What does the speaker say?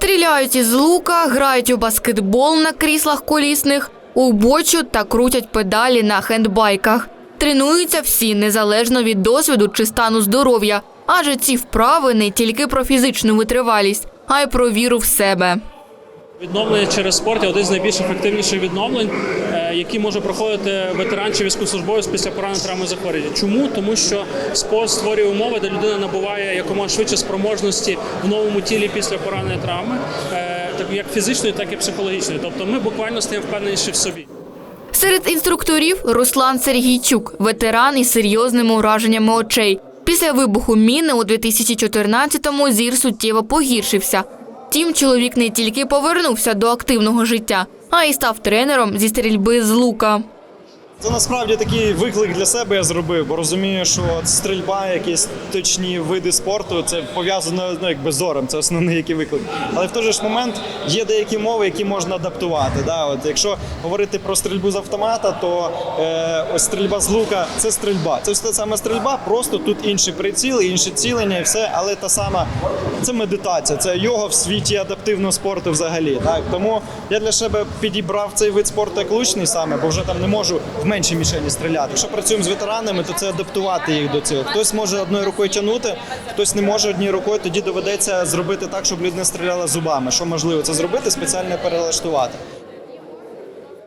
Стріляють із лука, грають у баскетбол на кріслах колісних, у бочу та крутять педалі на хендбайках. Тренуються всі незалежно від досвіду чи стану здоров'я, адже ці вправи не тільки про фізичну витривалість, а й про віру в себе. Відновлення через спорт є один з найбільш ефективніших відновлень, які може проходити ветеран чи військовослужбовець після поранення травми захворювання. Чому? Тому що спорт створює умови, де людина набуває якомога швидше спроможності в новому тілі після поранення травми, е, так як фізичної, так і психологічної. Тобто ми буквально стаємо впевненіші в собі. Серед інструкторів Руслан Сергійчук, ветеран із серйозними ураженнями очей. Після вибуху міни у 2014-му зір суттєво погіршився. Втім, чоловік не тільки повернувся до активного життя, а й став тренером зі стрільби з лука. Це насправді такий виклик для себе я зробив, бо розумію, що стрільба, якісь точні види спорту, це пов'язано ну, якби зором, це основний який виклик. Але в той же ж момент є деякі мови, які можна адаптувати. Да? От якщо говорити про стрільбу з автомата, то е, ось стрільба з лука це стрільба. Це все саме стрільба, просто тут інший приціл, інше цілення, і все, але та сама це медитація, це йога в світі адаптивного спорту взагалі. Так тому я для себе підібрав цей вид спорту як лучний саме, бо вже там не можу в меншій мішені стріляти. Якщо працюємо з ветеранами, то це адаптувати їх до цього. Хтось може одною рукою тягнути, хтось не може однією рукою. Тоді доведеться зробити так, щоб людина стріляла зубами. Що можливо це зробити, спеціально перелаштувати.